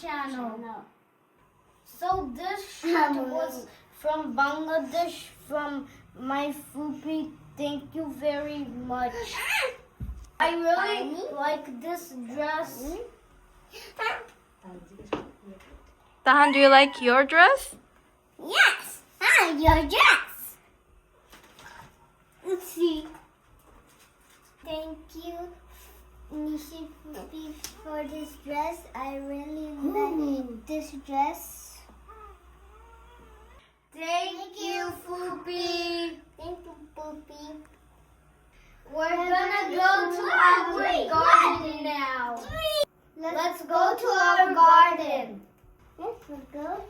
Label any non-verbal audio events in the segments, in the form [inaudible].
channel. So this [laughs] shirt was from Bangladesh from my Fupi. Thank you very much. [laughs] I really like this dress. Tahan, do you like your dress? Yes, ah, your dress. Let's see. Thank you, Nishi Fupi, for this dress. I really like this dress. Thank you, Fupi. Thank you, Fupi. We're gonna go to our garden now. Let's go to our garden. Let's go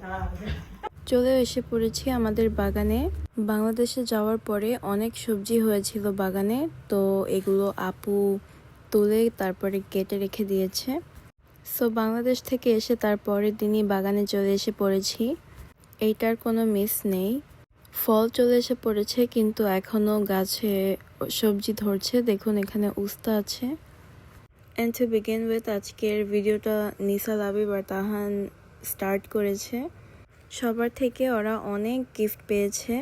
garden. চলে এসে পড়েছি আমাদের বাগানে। বাংলাদেশে যাওয়ার পরে অনেক সবজি হয়েছিল বাগানে, তো এগুলো আপু তুলে তারপরে কেটে রেখে দিয়েছে। সো বাংলাদেশ থেকে এসে তারপরের দিনই বাগানে চলে এসে পড়েছি। এইটার কোনো মিস নেই। ফল চলে এসে পড়েছে, কিন্তু এখনও গাছে সবজি ধরছে। দেখুন, এখানে উস্তা আছে। অ্যান্ড টু বিগিন উইথ আজকের ভিডিওটা নিসা লাবিব আর তাহান স্টার্ট করেছে। সবার থেকে ওরা অনেক গিফট পেয়েছে।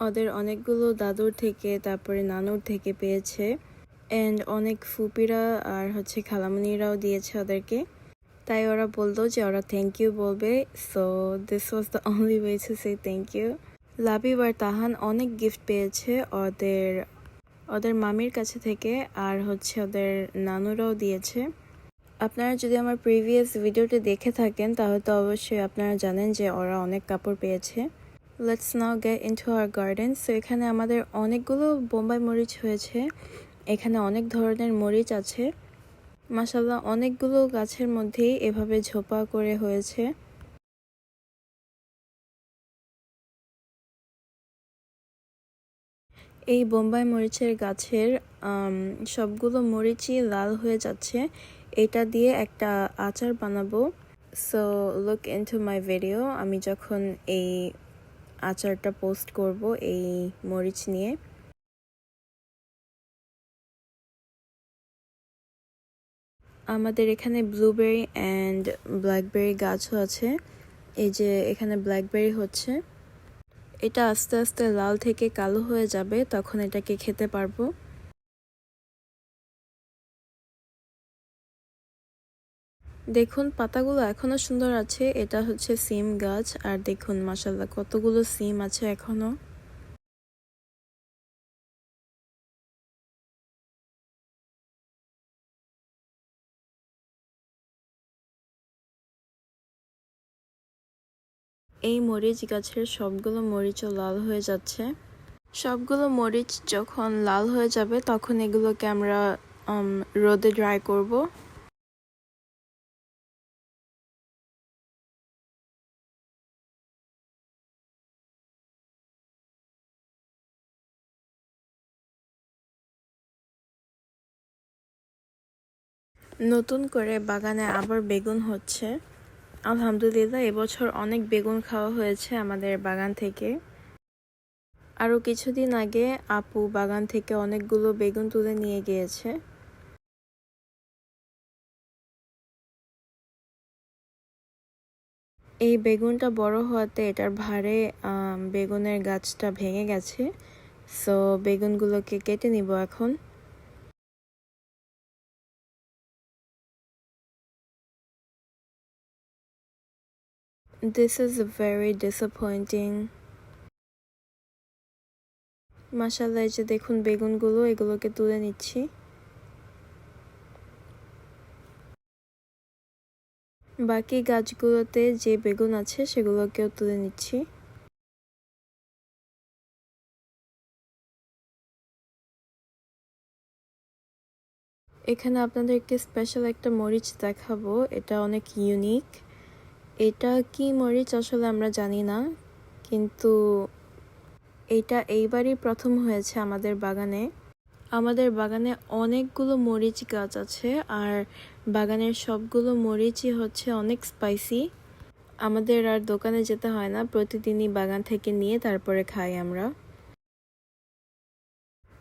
ওদের অনেকগুলো দাদুর থেকে, তারপরে নানুর থেকে পেয়েছে। অ্যান্ড অনেক ফুপিরা আর হচ্ছে খালামুনিরাও দিয়েছে ওদেরকে। তাই ওরা বলল যে ওরা থ্যাংক ইউ বলবে। So this was the only way to say thank you Labib আর তাহান অনেক গিফট পেয়েছে ওদের ওদের মামির কাছে থেকে। আর হচ্ছে ওদের নানুরাও দিয়েছে। আপনারা যদি আমার প্রিভিয়াস ভিডিওটি দেখে থাকেন, তাহলে তো অবশ্যই আপনারা জানেন যে ওরা অনেক কাপড় পেয়েছে। Let's now get into our garden so এখানে আমাদের অনেকগুলো বোম্বাই মরিচ হয়েছে। এখানে অনেক ধরনের মরিচ আছে। মাসাল্লাহ অনেকগুলো গাছের মধ্যেই এভাবে ঝোপা করে হয়েছে। এই বোম্বাই মরিচের গাছের সবগুলো মরিচই লাল হয়ে যাচ্ছে। এটা দিয়ে একটা আচার বানাবো। So look into my video আমি যখন এই আচারটা পোস্ট করব, এই মরিচ নিয়ে। আমাদের এখানে ব্লুবেরি অ্যান্ড ব্ল্যাকবেরি গাছও আছে। এই যে এখানে ব্ল্যাকবেরি হচ্ছে। এটা আস্তে আস্তে লাল থেকে কালো হয়ে যাবে, তখন এটাকে খেতে পারব। দেখুন, পাতাগুলো এখনও সুন্দর আছে। এটা হচ্ছে সিম গাছ। আর দেখুন মাসাল্লাহ কতগুলো সিম আছে এখনও। এই মরিচ গাছের সবগুলো মরিচও লাল হয়ে যাচ্ছে। সবগুলো মরিচ যখন লাল হয়ে যাবে, তখন এগুলোকে আমরা রোদে ড্রাই করব। নতুন করে বাগানে আবার বেগুন হচ্ছে। আলহামদুলিল্লাহ, এবছর অনেক বেগুন খাওয়া হয়েছে আমাদের বাগান থেকে। আরও কিছুদিন আগে আপু বাগান থেকে অনেকগুলো বেগুন তুলে নিয়ে গিয়েছে। এই বেগুনটা বড় হওয়াতে এটার ভারে বেগুনের গাছটা ভেঙে গেছে। সো বেগুনগুলোকে কেটে নিব এখন। This is very disappointing. মাশাল্লাহ এই যে দেখুন বেগুনগুলো, এগুলোকে তুলে নিচ্ছি। বাকি গাছগুলোতে যে বেগুন আছে, সেগুলোকেও তুলে নিচ্ছি। এখানে আপনাদেরকে স্পেশাল একটা মরিচ দেখাবো। এটা অনেক ইউনিক এটা কি মরিচ? আসলে আমরা জানি না। কিন্তু এটা এইবারই প্রথম হয়েছে আমাদের বাগানে। আমাদের বাগানে অনেকগুলো মরিচ গাছ আছে আর বাগানের সবগুলো মরিচই হচ্ছে অনেক স্পাইসি আমাদের আর দোকানে যেতে হয় না, প্রতিদিনই বাগান থেকে নিয়ে তারপরে খাই আমরা।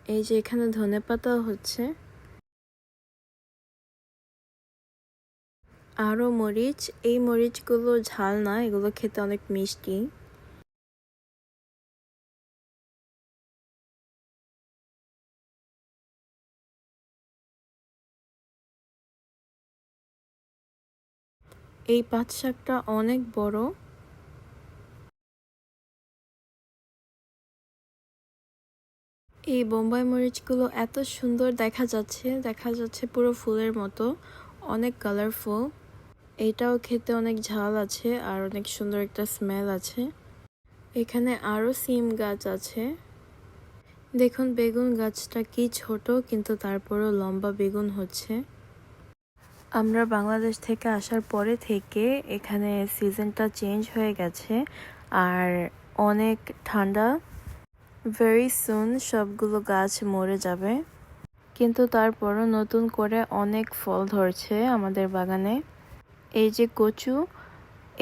এই যে এখানে ধনে পাতাও হচ্ছে। আরও মরিচ। এই মরিচগুলো ঝাল না, এগুলো খেতে অনেক মিষ্টি। এই পাট শাকটা অনেক বড়। এই বোম্বাই মরিচগুলো এত সুন্দর দেখা যাচ্ছে দেখা যাচ্ছে পুরো ফুলের মতো। অনেক কালারফুল এটাও খেতে অনেক ঝাল আছে আর অনেক সুন্দর একটা স্মেল আছে। এখানে আরও সিম গাছ আছে। দেখুন, বেগুন গাছটা কি ছোট, কিন্তু তারপরেও লম্বা বেগুন হচ্ছে। আমরা বাংলাদেশ থেকে আসার পরে থেকে এখানে সিজনটা চেঞ্জ হয়ে গেছে আর অনেক ঠান্ডা। ভেরি সুন সবগুলো গাছ মরে যাবে। কিন্তু তারপরও নতুন করে অনেক ফল ধরছে আমাদের বাগানে। এই যে কচু,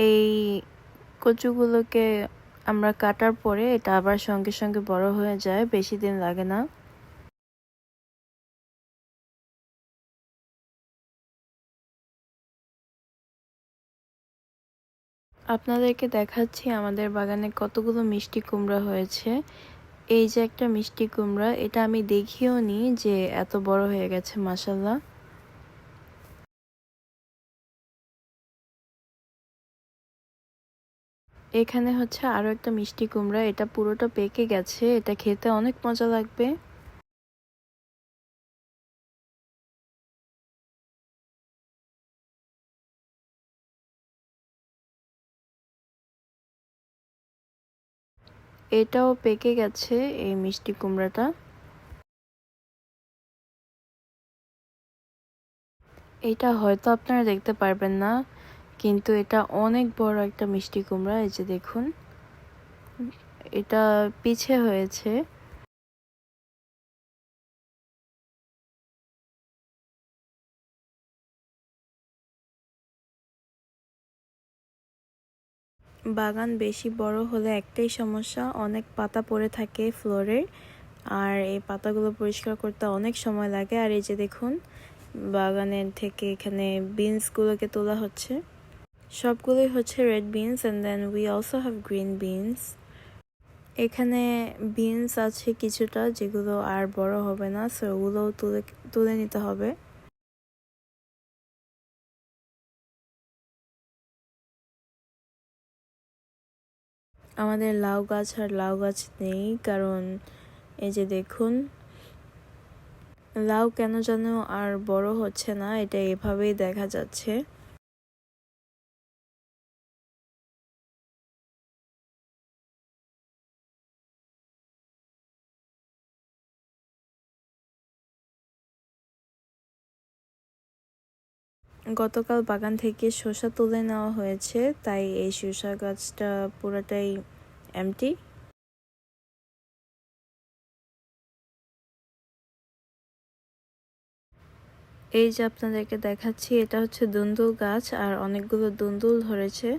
এই কচুগুলোকে আমরা কাটার পরে এটা আবার সঙ্গে সঙ্গে বড় হয়ে যায়, বেশি দিন লাগে না। আপনাদেরকে দেখাচ্ছি আমাদের বাগানে কতগুলো মিষ্টি কুমড়া হয়েছে। এই যে একটা মিষ্টি কুমড়া, এটা আমি দেখিও নি যে এত বড় হয়ে গেছে মাসাল্লাহ এখানে হচ্ছে আরও একটা মিষ্টি কুমড়া, এটা পুরোটা পেকে গেছে, এটা খেতে অনেক মজা লাগবে। এটাও পেকে গেছে, এই মিষ্টি কুমড়াটা। এটা হয়তো আপনারা দেখতে পারবেন না কিন্তু এটা অনেক বড় একটা মিষ্টি কুমড়া, এই যে দেখুন। এটা পিছে হয়েছে। বাগান বেশি বড় হলে একটাই সমস্যা, অনেক পাতা পড়ে থাকে ফ্লোরে, আর এই পাতাগুলো পরিষ্কার করতে অনেক সময় লাগে। আর এই যে দেখুন, বাগানের থেকে এখানে বিনসগুলোকে তোলা হচ্ছে। সবগুলোই হচ্ছে red beans and then we also have green beans এখানে বিনস আছে কিছুটা, যেগুলো আর বড় হবে না সো ওগুলোও তুলে তুলে নিতে হবে। আমাদের লাউ গাছ আর লাউ গাছ নেই, কারণ এই যে দেখুন, লাউ কেন যেন আর বড় হচ্ছে না, এটা এভাবেই দেখা যাচ্ছে। গতকাল বাগান থেকে শসা তুলে নেওয়া হয়েছে, তাই এই শসা গাছটা পুরোটাই এমটি এই যে আপনাদেরকে দেখাচ্ছি, এটা হচ্ছে দুন্দুল গাছ, আর অনেকগুলো দুন্দুল ধরেছে।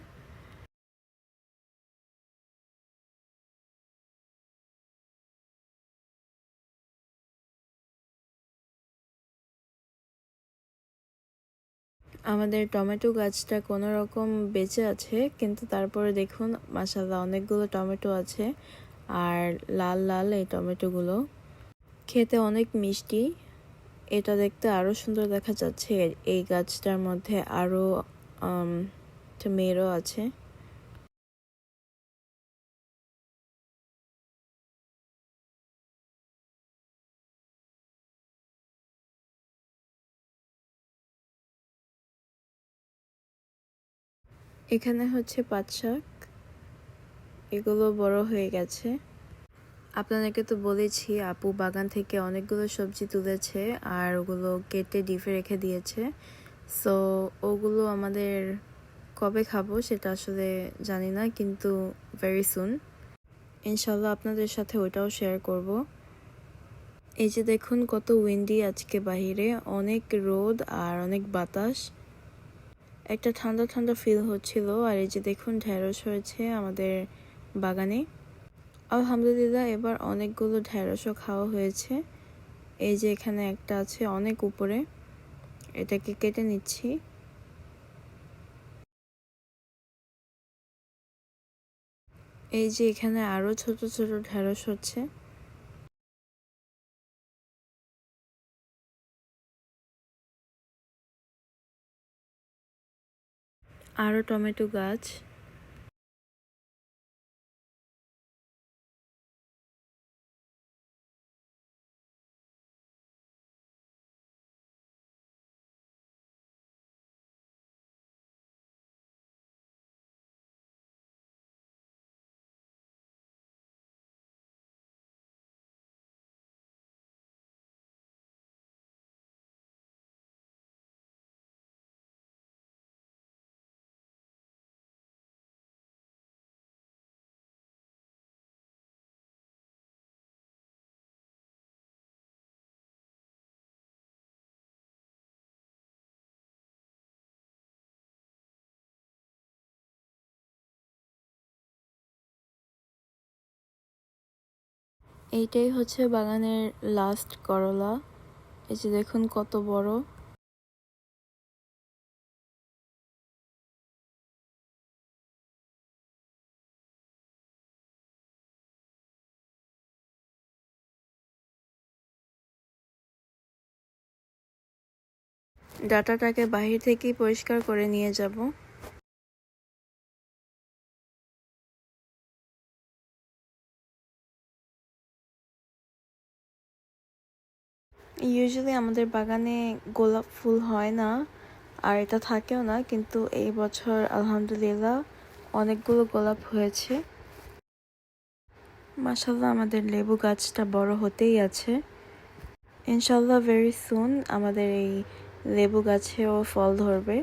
আমাদের টমেটো গাছটা কোনো রকম বেঁচে আছে, কিন্তু তারপরে দেখুন মাসাল্লাহ অনেকগুলো টমেটো আছে আর লাল লাল এই টমেটোগুলো। খেতে অনেক মিষ্টি। এটা দেখতে আরও সুন্দর দেখা যাচ্ছে। এই গাছটার মধ্যে আরও মেয়েরও আছে। এখানে হচ্ছে পাট শাক। এগুলো বড় হয়ে গেছে। আপনাদেরকে তো বলেছি, আপু বাগান থেকে অনেকগুলো সবজি তুলেছে আর ওগুলো কেটে ডিপে রেখে দিয়েছে। সো ওগুলো আমাদের কবে খাব সেটা আসলে জানি না, কিন্তু ভেরি সুন ইনশাল্লাহ আপনাদের সাথে ওইটাও শেয়ার করব। এই যে দেখুন কত উইন্ডি আজকে বাহিরে, অনেক রোদ আর অনেক বাতাস। একটা ঠান্ডা ঠান্ডা ফিল হচ্ছিল। আর এই যে দেখুন, ঢ্যাঁড়স হয়েছে আমাদের বাগানে। আলহামদুলিল্লাহ, এবার অনেকগুলো ঢ্যাঁড়সও খাওয়া হয়েছে। এই যে এখানে একটা আছে অনেক উপরে। এটাকে কেটে নিচ্ছি। এই যে এখানে আরও ছোট ছোট ঢ্যাঁড়স হচ্ছে। আরও টমেটো গাছ। এইটাই হচ্ছে বাগানের লাস্ট করলা। এই যে দেখুন কত বড়। ডাটাটাকে বাহির থেকেই পরিষ্কার করে নিয়ে যাব। ইউজুয়ালি আমাদের বাগানে গোলাপ ফুল হয় না, আর এটা থাকেও না, কিন্তু এই বছর আলহামদুলিল্লাহ অনেকগুলো গোলাপ হয়েছে। মাসাল্লাহ আমাদের লেবু গাছটা বড় হতেই আছে। ইনশাল্লাহ ভেরি সুন আমাদের এই লেবু গাছেও ফল ধরবে।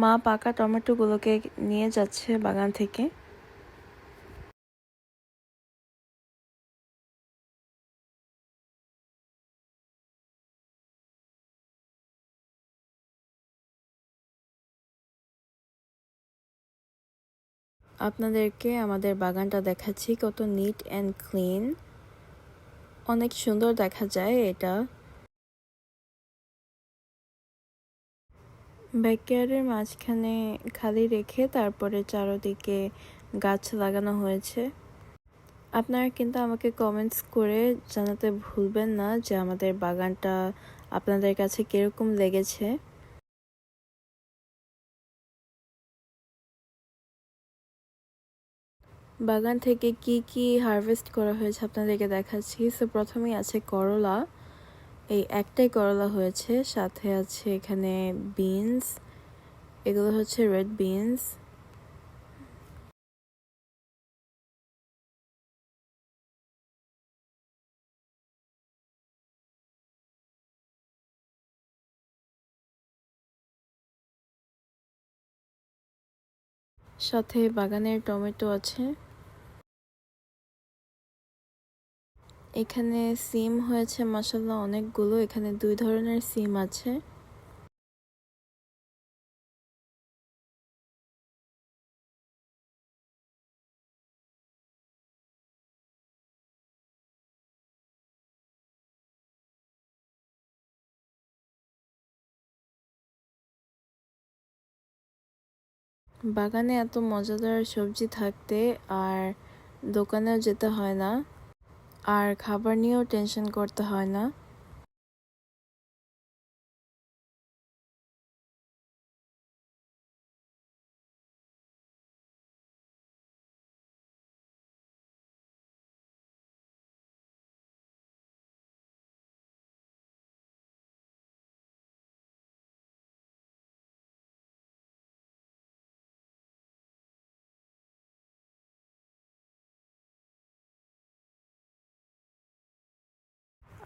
মা পাকা টমেটোগুলোকে নিয়ে যাচ্ছে বাগান থেকে। আপনাদেরকে আমাদের বাগানটা দেখাচ্ছি, কত নিট অ্যান্ড ক্লিন অনেক সুন্দর দেখা যায় এটা। ব্যাকয়ার্ডের মাঝখানে খালি রেখে তারপরে চারোদিকে গাছ লাগানো হয়েছে। আপনারা কিন্তু আমাকে কমেন্টস করে জানাতে ভুলবেন না যে আমাদের বাগানটা আপনাদের কাছে কীরকম লেগেছে। বাগান থেকে কি কি হারভেস্ট করা হয়েছে আপনাদেরকে দেখাচ্ছি। সো প্রথমেই আছে করলা। এই একটাই করলা হয়েছে, সাথে আছে এখানে বিনস এগুলো হচ্ছে রেড বিনস সাথে বাগানের টমেটো আছে। এখানে সিম হয়েছে মাসাল্লাহ অনেকগুলো। এখানে দুই ধরনের সিম আছে। বাগানে এত মজাদার সবজি থাকতে আর দোকানেও যেতে হয় না। আর খাবার নিয়েও টেনশন করতে হয় না।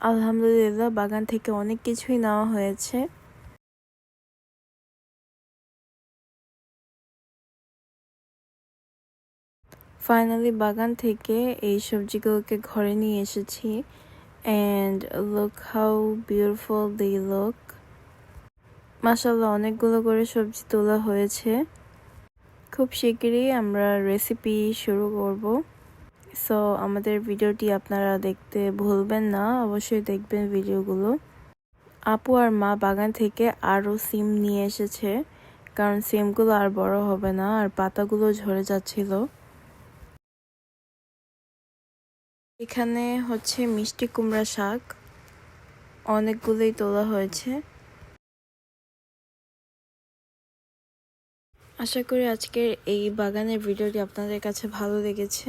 আলহামদুলিল্লাহ, বাগান থেকে অনেক কিছুই নেওয়া হয়েছে। ফাইনালি বাগান থেকে এই সবজিগুলোকে ঘরে নিয়ে এসেছি। And look how beautiful the look মাসাল্লাহ অনেকগুলো করে সবজি তোলা হয়েছে। খুব শিগগিরই আমরা রেসিপি শুরু করব। সো আমাদের ভিডিওটি আপনারা দেখতে ভুলবেন না, অবশ্যই দেখবেন ভিডিওগুলো। আপু আর মা বাগান থেকে আরও সিম নিয়ে এসেছে, কারণ সিমগুলো আর বড় হবে না, আর পাতাগুলো ঝরে যাচ্ছিল। এখানে হচ্ছে মিষ্টি কুমড়া শাক, অনেকগুলোই তোলা হয়েছে। আশা করি আজকের এই বাগানের ভিডিওটি আপনাদের কাছে ভালো লেগেছে।